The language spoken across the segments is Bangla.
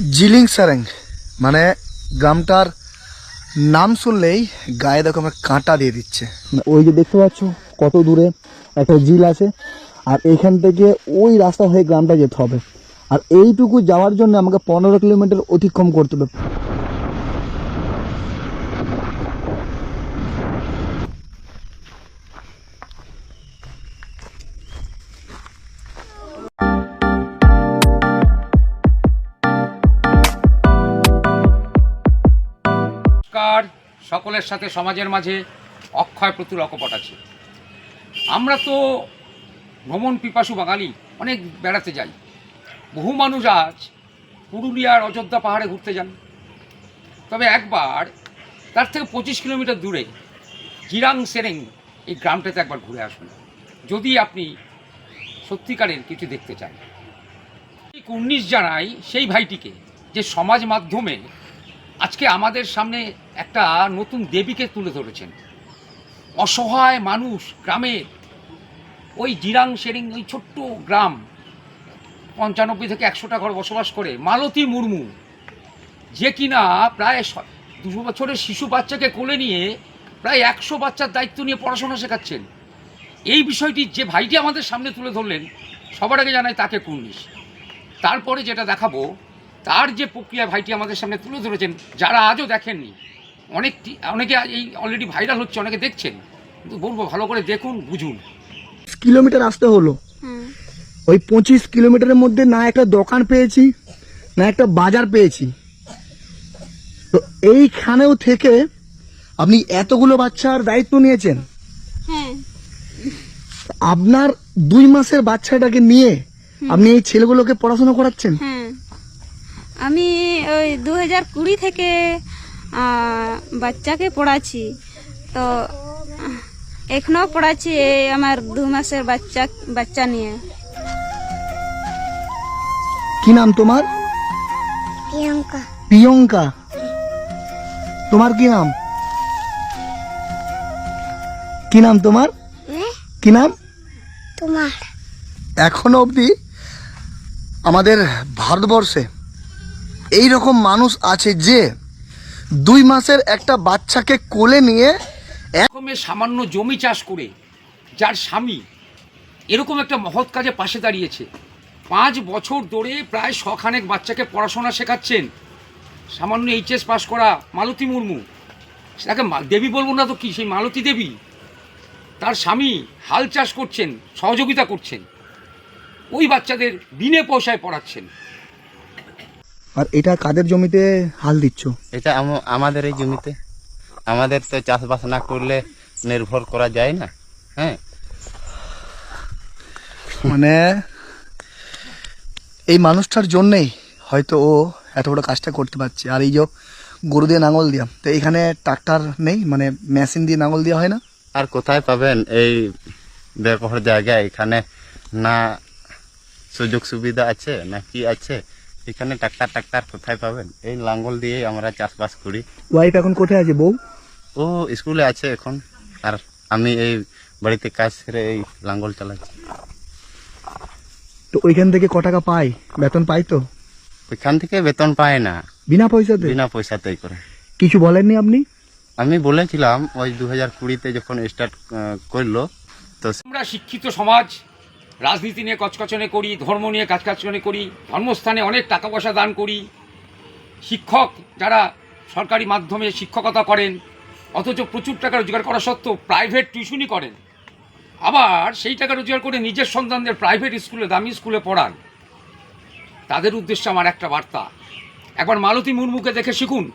জিলিং সারেং মানে গ্রামটার নাম শুনলেই গায়ে দেখো আমার কাঁটা দিয়ে দিচ্ছে। মানে ওই যে দেখতে পাচ্ছ, কত দূরে একটা জিল আছে, আর এখান থেকে ওই রাস্তা হয়ে গ্রামটা যেতে হবে। আর এইটুকু যাওয়ার জন্য আমাকে পনেরো কিলোমিটার অতিক্রম করতে হবে। নমস্কার সকলের সাথে সমাজের মাঝে অক্ষয় প্রতুল অকপট আছে। আমরা তো ভ্রমণ পিপাসু বাঙালি, অনেক বেড়াতে যাই। বহু মানুষ আজ পুরুলিয়ার অযোধ্যা পাহাড়ে ঘুরতে যান। তবে একবার, তার থেকে পঁচিশ কিলোমিটার দূরে, জিরাং সেরেং এই গ্রামটাতে একবার ঘুরে আসুন, যদি আপনি সত্যিকারের কিছু দেখতে চান। ঠিক উনিশ জানাই সেই ভাইটিকে যে সমাজ মাধ্যমে আজকে আমাদের সামনে একটা নতুন দেবীকে তুলে ধরেছেন। অসহায় মানুষ গ্রামের ওই জিরাং শেরিং ওই ছোট্ট গ্রাম, পঞ্চানব্বই থেকে একশোটা ঘর বসবাস করে, মালতী মুর্মু, যে কিনা প্রায় দুশো বছরের শিশু বাচ্চাকে কোলে নিয়ে প্রায় একশো বাচ্চার দায়িত্ব নিয়ে পড়াশোনা শেখাচ্ছেন। এই বিষয়টি যে ভাইটি আমাদের সামনে তুলে ধরলেন, সবার আগে জানাই তাকে কুর্নিশ। তারপরে যেটা দেখাবো তার যে প্রক্রিয়া ভাইটি আমাদের সামনে তুলে ধরেছেন যারা আজও দেখেননি অনেকটি অনেকে এই অলরেডি ভাইরাল হচ্ছে অনেকে দেখছেন কিন্তু বলব ভালো করে দেখুন বুঝুন। কিলোমিটার আসতে হলো। ওই পঁচিশ কিলোমিটারের মধ্যে না একটা দোকান পেয়েছি না একটা বাজার পেয়েছি। তো এইখানেও থেকে আপনি এতগুলো বাচ্চার দায়িত্ব নিয়েছেন। হ্যাঁ। আপনার দুই মাসের বাচ্চাটাকে নিয়ে আপনি এই ছেলেগুলোকে পড়াশোনা করাচ্ছেন? হ্যাঁ। আমি ওই দু হাজার কুড়ি থেকে বাচ্চাকে পড়াচ্ছি। তো আহ, এখনও পড়াচ্ছি এই আমার দু মাসের বাচ্চা বাচ্চা নিয়ে। কি নাম তোমার? প্রিয়ঙ্কা। প্রিয়ঙ্কা। তোমার কি নাম? কি নাম তোমার? কি নাম? তোমার। এখনও অবধি আমাদের ভারতবর্ষে এই রকম মানুষ আছে যে দুই মাসের একটা বাচ্চাকে কোলে নিয়ে রকমের সামান্য জমি চাষ করে যার স্বামী এরকম একটা মহৎ কাজে পাশে দাঁড়িয়েছে। পাঁচ বছর ধরে প্রায় শখানেক বাচ্চাকে পড়াশোনা শেখাচ্ছেন। সামান্য এইচএস পাশ করা মালতী মুর্মু। তাকে দেবী বলব না তো কি, সেই মালতী দেবী তার স্বামী হাল চাষ করছেন, সহযোগিতা করছেন। ওই বাচ্চাদের বিনে পয়সায় পড়াচ্ছেন। আর এটা কাদের জমিতে হাল দিচ্ছ? এটা আমাদের এই জমিতে। আমাদের তো চাষবাস না করলে নির্ভর করা যায় না হ্যাঁ? মানে এই মানুষটার জন্যেই হয়তো ও এত বড় কাজটা করতে পারছে। আর এই যে গরু দিয়ে নাঙল দিয়া তো এখানে ট্রাক্টর নেই? মানে মেশিন দিয়ে নাঙল দেওয়া হয় না? আর কোথায় পাবেন এই ব্যবহার জায়গায় এখানে না সুযোগ সুবিধা আছে না কি আছে? এখানে ট্রাক্তার ট্রাক্তার কোথায় পাবেন? এই লাঙ্গল দিয়ে আমরা চাষবাস করি। ওয়াইফ এখন কোথায় আছে বউ? ও স্কুলে আছে এখন। আর আমি এই বাড়িতে কাজ সেরে এই লাঙ্গল চালাচ্ছি। তো ওইখান থেকে ক টাকা পাই বেতন পাই তো? ওইখান থেকে বেতন পায় না। বিনা পয়সাতে? বিনা পয়সাতেই করে। কিছু বলেননি আপনি? আমি বলেছিলাম ওই দু হাজার কুড়িতে যখন স্টার্ট করল তো আমরা শিক্ষিত সমাজ রাজনীতি নিয়ে কচকচনে করি, ধর্ম নিয়ে কাজকাজকনে করি, ধর্মস্থানে অনেক টাকা পয়সা দান করি। শিক্ষক যারা সরকারি মাধ্যমে শিক্ষকতা করেন, অথচ প্রচুর টাকা রোজগার করা সত্ত্বেও প্রাইভেট টিউশনই করেন। আবার সেই টাকা রোজগার করে নিজের সন্তানদের প্রাইভেট স্কুলে দামি স্কুলে পড়ান। তাদের উদ্দেশ্যে আমার একটা বার্তা। একবার মালতী মুর্মুকে দেখে শিখুন।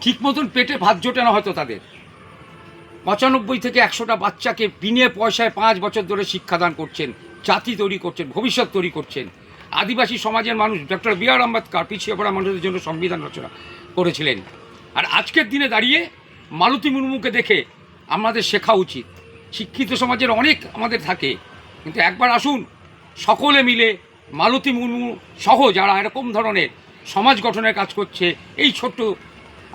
ঠিক মতন পেটে ভাত জোটে না হয়তো তাদের। পঁচানব্বই থেকে একশোটা বাচ্চাকে বিনে পয়সায় পাঁচ বছর ধরে শিক্ষাদান করছেন, জাতি তৈরি করছেন, ভবিষ্যৎ তৈরি করছেন। আদিবাসী সমাজের মানুষ ডক্টর বি আর আম্বেদকর, পিছিয়ে পড়া মানুষের জন্য সংবিধান রচনা করেছিলেন। আর আজকের দিনে দাঁড়িয়ে মালতী মুর্মুকে দেখে আমাদের শেখা উচিত। শিক্ষিত সমাজের অনেক আমাদের থাকে, কিন্তু একবার আসুন, সকলে মিলে মালতী মুর্মু সহ যারা এরকম ধরনের সমাজ গঠনের কাজ করছে, এই ছোট্ট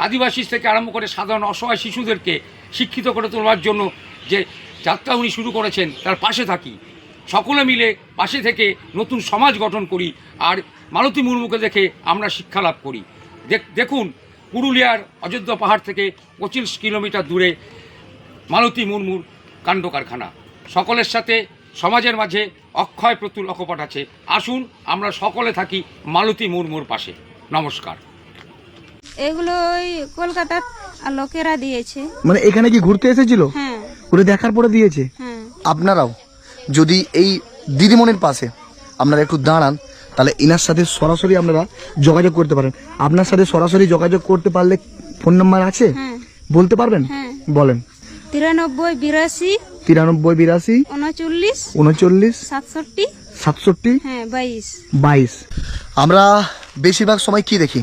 আদিবাসী থেকে আরম্ভ করে সাধারণ অসহায় শিশুদেরকে শিক্ষিত করে তোলার জন্য যে যাত্রা উনি শুরু করেছেন, তার পাশে থাকি। সকলে মিলে পাশে থেকে নতুন সমাজ গঠন করি আর মালতী মুর্মুকে দেখে আমরা শিক্ষা লাভ করি। দেখ- দেখুন, পুরুলিয়ার অযোধ্যা পাহাড় থেকে পঁচিশ কিলোমিটার দূরে মালতী মুর্মুর কাণ্ড কারখানা। সকলের সাথে, সমাজের মাঝে অক্ষয় প্রতুল অকপট আছে। আসুন, আমরা সকলে থাকি মালতী মুর্মুর পাশে। নমস্কার। এগুলো ওই কলকাতার লোকেরা দিয়েছে। মানে এখানে কি ঘুরতে এসেছিল? হ্যাঁ। ঘুরে দেখার পরে দিয়েছে? হ্যাঁ। আপনারাও যদি এই দিদিমণির পাশে আপনারা একটু দাঁড়ান তাহলে ইনার সাথে সরাসরি আপনারা যোগাযোগ করতে পারেন। আপনার সাথে সরাসরি যোগাযোগ করতে পারলে ফোন নাম্বার আছে? হ্যাঁ। বলতে পারবেন? হ্যাঁ। বলেন। তিরানব্বই বিরাশি তিরানব্বই বিরাশি উনচল্লিশ উনচল্লিশ সাতষট্টি সাতষট্টি হ্যাঁ বাইশ। বাইশ। আমরা বেশিরভাগ সময় কি দেখি?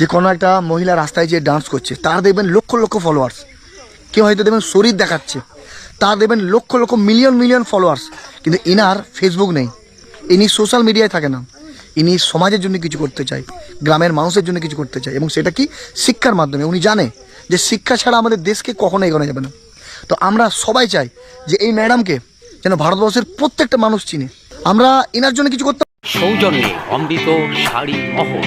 যে কোনো একটা মহিলা রাস্তায় যে ডান্স করছে, তার দেখবেন লক্ষ লক্ষ ফলোয়ার্স কেউ হয়তো দেখবেন শরীর দেখাচ্ছে, তার দেখবেন lakh lakh million million followers কিন্তু ইনার ফেসবুক নেই, ইনি সোশ্যাল মিডিয়ায় থাকে না। ইনি সমাজের জন্য কিছু করতে চায়, গ্রামের মানুষের জন্য কিছু করতে চায়, এবং সেটা কি? শিক্ষার মাধ্যমে। উনি জানে যে শিক্ষা ছাড়া আমাদের দেশকে কখনো এগোনো যাবে না। তো আমরা সবাই চাই যে এই ম্যাডামকে যেন ভারতবর্ষের প্রত্যেকটা মানুষ চিনে। আমরা এনার জন্য কিছু করতে সৌজন্যে অমৃত শাড়ি, মহল।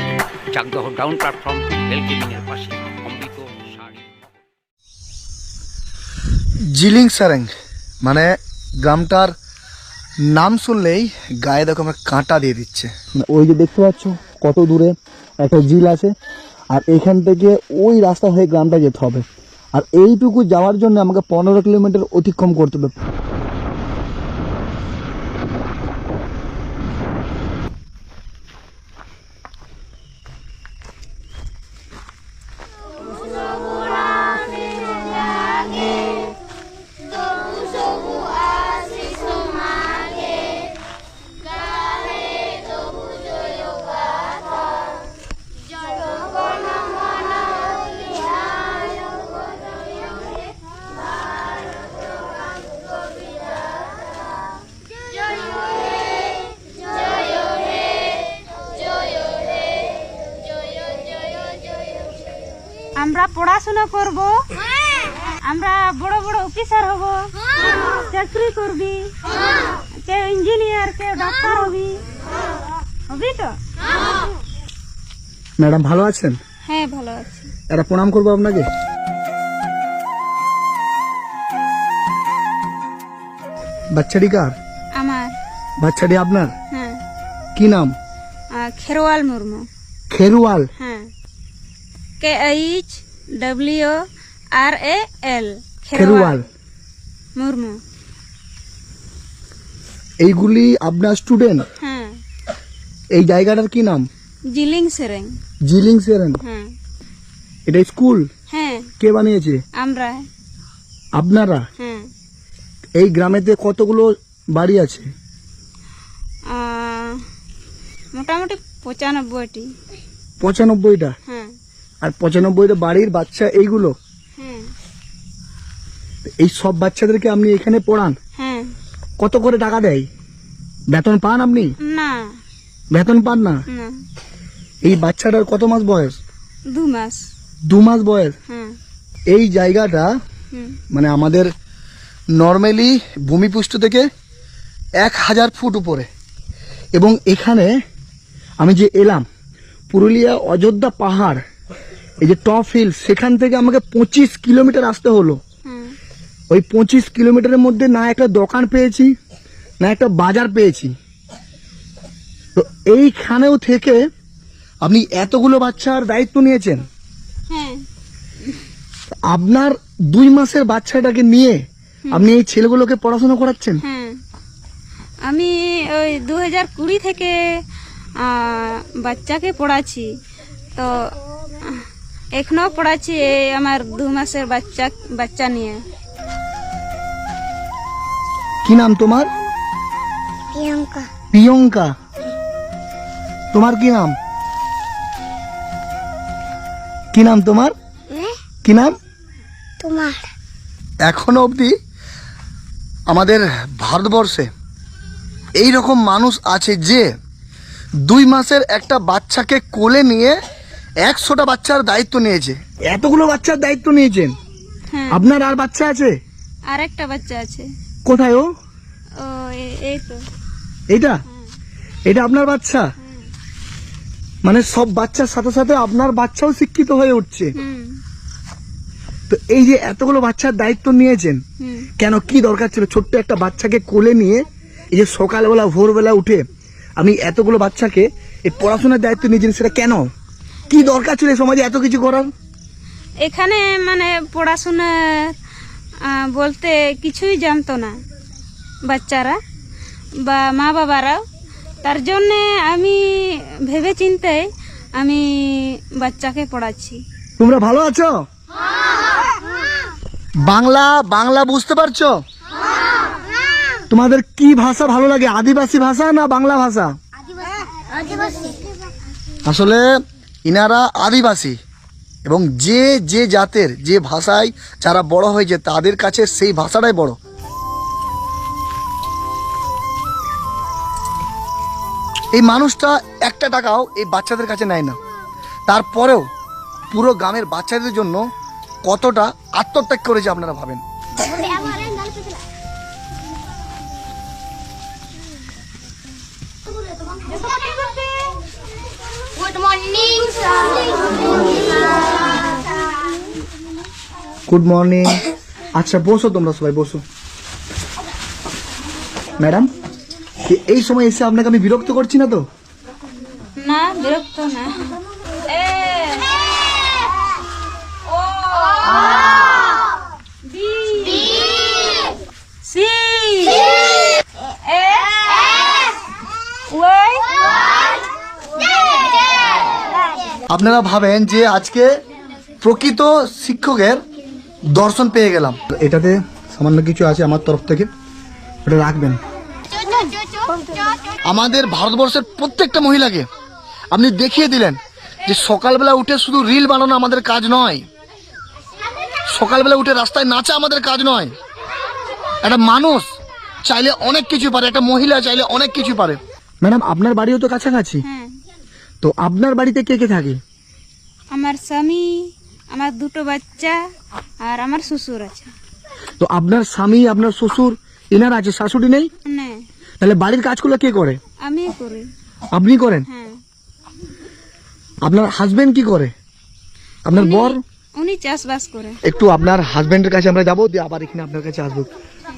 চাকদহ ডাউন প্ল্যাটফর্ম রেলকেবিনের পাশে শাড়ি। জিলিং সারেং মানে গ্রামটার নাম শুনলেই গায়ে দেখো আমার কাঁটা দিয়ে দিচ্ছে। মানে ওই যে দেখতে পাচ্ছ কত দূরে একটা ঝিল আছে আর এখান থেকে ওই রাস্তা হয়ে গ্রামটা যেতে হবে। আর এইটুকু যাওয়ার জন্য আমাকে পনেরো কিলোমিটার অতিক্রম করতে হবে। আমরা পড়াশোনা করব। আমরা বড় বড় অফিসার হব। চাকরি করবি। কেউ ইঞ্জিনিয়ার কেউ ডাক্তার হবি। হবি তো? ম্যাডাম ভালো আছেন? হ্যাঁ ভালো আছি। একটা প্রণাম করব আপনাকে? বাচ্চাটি কার? আমার। বাচ্চাটি আপনার? হ্যাঁ। কি নাম? খেরোয়াল মুর্মু। খেরুয়াল হ্যাঁ। K H W R A L Kherwal Murmu. এইগুলি আপনার স্টুডেন্ট হ্যাঁ। এই জায়গাটার কি নাম? জিলিং সেরেং। জিলিং সেরেন হ্যাঁ। এটা স্কুল? হ্যাঁ। কে বানিয়েছে? আমরা। আপনারা? হ্যাঁ। এই গ্রামেতে কতগুলো বাড়ি আছে? মোটামুটি পঁচানব্বইটি। পঁচানব্বইটা? হ্যাঁ। আর পঁচানব্বইটা বাড়ির বাচ্চা এইগুলো? এই সব বাচ্চাদেরকে আপনি এখানে পড়ান? হ্যাঁ। কত করে টাকা দেয়? বেতন পান আপনি? না। বেতন পান না? না। এই বাচ্চাটার কত মাস বয়স? দু মাস। দু মাস বয়স? হ্যাঁ। এই জায়গাটা মানে আমাদের নর্মালি ভূমিপুষ্ট থেকে এক হাজার ফুট উপরে। এবং এখানে আমি যে এলাম পুরুলিয়া অযোধ্যা পাহাড় এই যে টপ হিল সেখান থেকে আমাকে পঁচিশ কিলোমিটার আসতে হলো। ওই পঁচিশ কিলোমিটারের মধ্যে না একটা দোকান পেয়েছি না একটা বাজার পেয়েছি। তো এইখানেও থেকে আপনি এতগুলো বাচ্চার দায়িত্ব নিয়েছেন। হ্যাঁ। আপনার দুই মাসের বাচ্চাটাকে নিয়ে আপনি এই ছেলেগুলোকে পড়াশোনা করাচ্ছেন? হ্যাঁ। আমি ওই দু হাজার কুড়ি থেকে বাচ্চাকে পড়াচ্ছি। তো এখনও পড়াচ্ছি আমার দু মাসের বাচ্চা বাচ্চা নিয়ে। কি নাম তোমার? প্রিয়ঙ্কা। প্রিয়ঙ্কা। তোমার কি নাম? কি নাম তোমার? কি নাম? তোমার। এখনও অবধি আমাদের ভারতবর্ষে এই রকম মানুষ আছে যে দুই মাসের একটা বাচ্চাকে কোলে নিয়ে একশোটা বাচ্চার দায়িত্ব নিয়েছে। এতগুলো বাচ্চার দায়িত্ব নিয়েছেন? হ্যাঁ। আপনার আর বাচ্চা আছে? আর একটা বাচ্চা আছে। কোথায় ও? ও এই তো। এইটা? এটা আপনার বাচ্চা? মানে সব বাচ্চার সাথে সাথে আপনার বাচ্চাও শিক্ষিত হয়ে উঠছে। তো এই যে এতগুলো বাচ্চার দায়িত্ব নিয়েছেন কেন কি দরকার ছিল? ছোট্ট একটা বাচ্চাকে কোলে নিয়ে এই যে সকালবেলা ভোরবেলা উঠে আমি এতগুলো বাচ্চাকে এই পড়াশোনার দায়িত্ব নিয়েছেন সেটা কেন? কি দরকার ছিল সমাজে এত কিছু করার? এখানে মানে পড়াশোনা বলতে কিছুই জানতো না বাচ্চারা বা মা বাবারাও। তার জন্যে আমি ভেবে চিন্তে আমি বাচ্চাকে পড়াচ্ছি। তোমরা ভালো আছো? বাংলা বাংলা বুঝতে পারছ? তোমাদের কি ভাষা ভালো লাগে? আদিবাসী ভাষা না বাংলা ভাষা? আসলে ইনারা আদিবাসী এবং যে যে জাতের, যে ভাষায় যারা বড় হয়েছে তাদের কাছে সেই ভাষাটাই বড়। এই মানুষটা একটা টাকাও এই বাচ্চাদের কাছে নেয় না। তারপরেও পুরো গ্রামের বাচ্চাদের জন্য কতটা আত্মত্যাগ করেছে আপনারা ভাবেন? গুড মর্নিং গুড মর্নিং আচ্ছা বসো তোমরা সবাই বসো। ম্যাডাম এই সময় এসে আপনাকে আমি বিরক্ত করছি না তো? না বিরক্ত না A O B C A Y আপনারা ভাবেন যে আজকে প্রকৃত শিক্ষকের দর্শন পেয়ে গেলাম। এটাতে সামান্য কিছু আছে আমার তরফ থেকে। ওটা রাখবেন। আমাদের ভারতবর্ষের প্রত্যেকটা মহিলাকে আপনি দেখিয়ে দিলেন যে সকালবেলা উঠে শুধু রিল বানানো আমাদের কাজ নয়। সকালবেলা উঠে রাস্তায় নাচা আমাদের কাজ নয়। একটা মানুষ চাইলে অনেক কিছু পারে, একটা মহিলা চাইলে অনেক কিছু পারে। ম্যাডাম, আপনার বাড়িও তো কাছাকাছি। হ্যাঁ। তো আপনার বাড়িতে কে কে থাকে? আমার স্বামী আমার দুটো বাচ্চা আর আমার শ্বশুর আছে। তো আপনার স্বামী আপনার শ্বশুর এনার আছে শাশুড়ি নেই? না। তাহলে বাড়ির কাজগুলো কে করে? আমি করি। আপনি করেন? হ্যাঁ। আপনার হাজবেন্ড কি করে? আপনার বর? উনি চাষবাস করে। একটু আপনার হাজবেন্ডের কাছে আমরা যাব দিয়ে আবার এখানে আপনার কাছে আসব।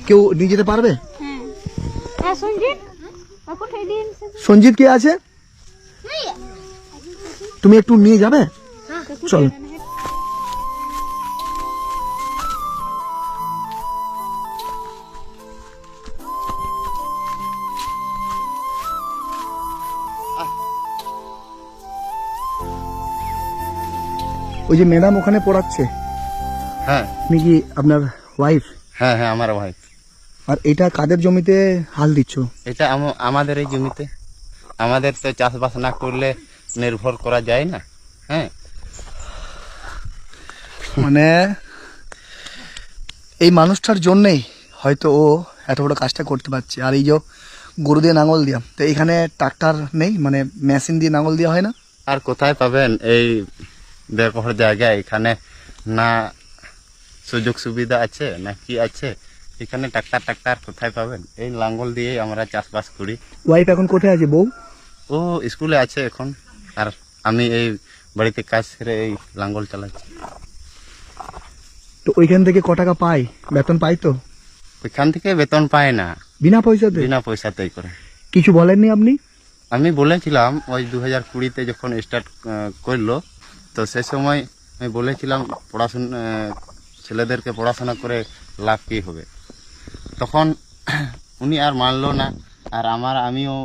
কেউ নিয়ে যেতে পারবে? হ্যাঁ। হ্যাঁ সঞ্জিত? সঞ্জিত কে আছে? তুমি একটু নিয়ে যাবে? চল। ওই যে ম্যাডাম ওখানে পড়াচ্ছে। হ্যাঁ। আপনি কি আপনার ওয়াইফ হ্যাঁ হ্যাঁ আমার ওয়াইফ আর এটা কাদের জমিতে হাল দিচ্ছ? এটা আমাদের এই জমিতে। আমাদের তো চাষবাস না করলে নির্ভর করা যায় না হ্যাঁ। মানে এই মানুষটার জন্যেই হয়তো ও এত বড় কাজটা করতে পারছে। আর এই যে গরু দিয়ে নাঙল দিয়া তো এখানে ট্রাক্টর নেই? মানে মেশিন দিয়ে নাঙল দেওয়া হয় না? আর কোথায় পাবেন এই বেকহর জায়গায় এখানে না সুযোগ সুবিধা আছে না কি আছে? এখানে ট্রাক্তার ট্রাক্তার কোথায় পাবেন? এই লাঙ্গল দিয়েই আমরা চাষবাস করি। ওয়াইফ এখন কোথায় আছে বউ? ও স্কুলে আছে এখন। আর আমি এই বাড়িতে কাজ সেরে এই লাঙ্গল চালাচ্ছি। তো ওইখান থেকে ক টাকা পাই বেতন পাই তো? ওইখান থেকে বেতন পায় না। বিনা পয়সাতে? বিনা পয়সাতেই করে। কিছু বলেননি আপনি? আমি বলেছিলাম ওই দু হাজার কুড়িতে যখন স্টার্ট করল তো সে সময় আমি বলেছিলাম পড়াশোনা ছেলেদেরকে পড়াশোনা করে লাভ কী হবে? তখন উনি আর মানলো না আর আমার আমিও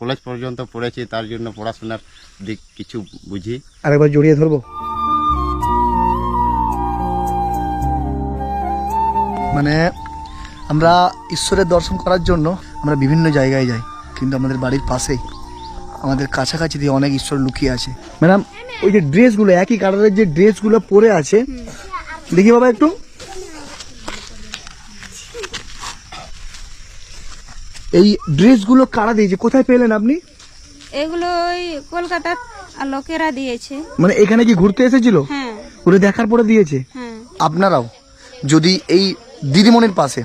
কলেজ পর্যন্ত পড়েছি তার জন্য পড়াশোনার দিক কিছু বুঝি। আরেকবার জড়িয়ে ধরবো? মানে আমরা ঈশ্বরের দর্শন করার জন্য আমরা বিভিন্ন জায়গায় যাই কিন্তু আমাদের বাড়ির পাশেই আমাদের কাছাকাছি দিয়ে অনেক ঈশ্বর লুকিয়ে আছে। ম্যাডাম ওই যে ড্রেসগুলো একই কালারের যে ড্রেসগুলো পরে আছে দেখি বাবা একটু। এই ড্রেসগুলো কারা দিয়েছে? কোথায় পেলেন আপনি? এগুলো ওই কলকাতার লোকেরা দিয়েছে। মানে এখানে কি ঘুরতে এসেছিল? হ্যাঁ। ওরে দেখার পরে দিয়েছে? হ্যাঁ। আপনারাও যদি এই দিদিমণির পাশে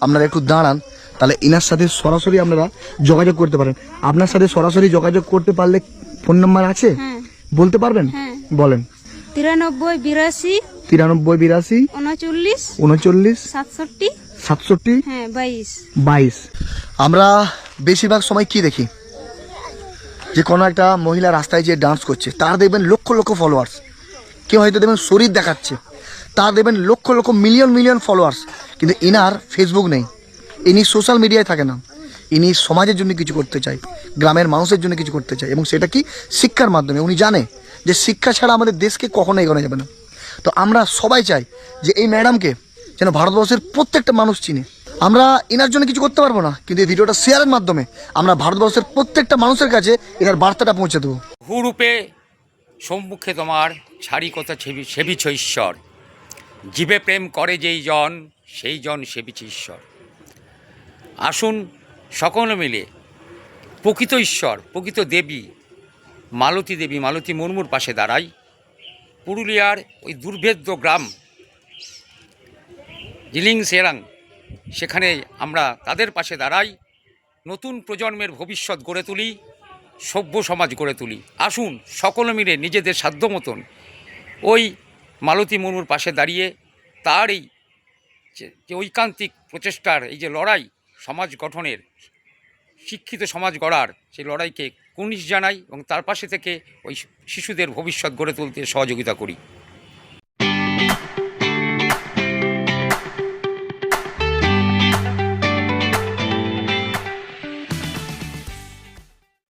আপনারা একটু দাঁড়ান তাহলে এনার সাথে সরাসরি আপনারা যোগাযোগ করতে পারেন। আপনার সাথে সরাসরি যোগাযোগ করতে পারলে ফোন নাম্বার আছে? হ্যাঁ। বলতে পারবেন? হ্যাঁ। বলেন। তিরানব্বই বিরাশি তিরানব্বই বিরাশি উনচল্লিশ উনচল্লিশ সাতষট্টি সাতষট্টি হ্যাঁ বাইশ। বাইশ। আমরা বেশিরভাগ সময় কি দেখি? যে কোনো একটা মহিলা রাস্তায় যে ডান্স করছে, তার দেখবেন লক্ষ লক্ষ ফলোয়ার্স কেউ হয়তো দেখবেন শরীর দেখাচ্ছে, তার দেখবেন lakh lakh million million followers কিন্তু ইনার ফেসবুক নেই। ইনি সোশ্যাল মিডিয়ায় থাকে না। ইনি সমাজের জন্য কিছু করতে চায়, গ্রামের মানুষের জন্য কিছু করতে চায়, এবং সেটা কি? শিক্ষার মাধ্যমে। উনি জানে যে শিক্ষা ছাড়া আমাদের দেশকে কখনো এগোনো যাবে না। তো আমরা সবাই চাই যে এই ম্যাডামকে যেন ভারতবর্ষের প্রত্যেকটা মানুষ চিনে। আমরা এনার জন্য কিছু করতে পারব না, কিন্তু এই ভিডিওটা শেয়ারের মাধ্যমে আমরা ভারতবর্ষের প্রত্যেকটা মানুষের কাছে এনার বার্তাটা পৌঁছে দেবো। হুরূপে সম্মুখে তোমার ছাড়ি কথা সেবি সেবিছ ঈশ্বর। জীবে প্রেম করে যেই জন, সেই জন সেবিছে ঈশ্বর। আসুন সকলে মিলে প্রকৃত ঈশ্বর, প্রকৃত দেবী, মালতী দেবী, মালতী মুর্মুর পাশে দাঁড়াই। পুরুলিয়ার ওই দুর্ভেদ্য গ্রাম, জিলিং সেরাং সেখানে আমরা তাদের পাশে দাঁড়াই, নতুন প্রজন্মের ভবিষ্যৎ গড়ে তুলি, সভ্য সমাজ গড়ে তুলি। আসুন সকলে মিলে নিজেদের সাধ্য মতন ওই মালতী মুর্মুর পাশে দাঁড়িয়ে তার এই যে- ঐকান্তিক প্রচেষ্টার এই যে লড়াই সমাজ গঠনের, শিক্ষিত সমাজ গড়ার, সেই লড়াইকে কুনিশ জানাই এবং তার পাশে থেকে ওই শিশুদের ভবিষ্যৎ গড়ে তুলতে সহযোগিতা করি।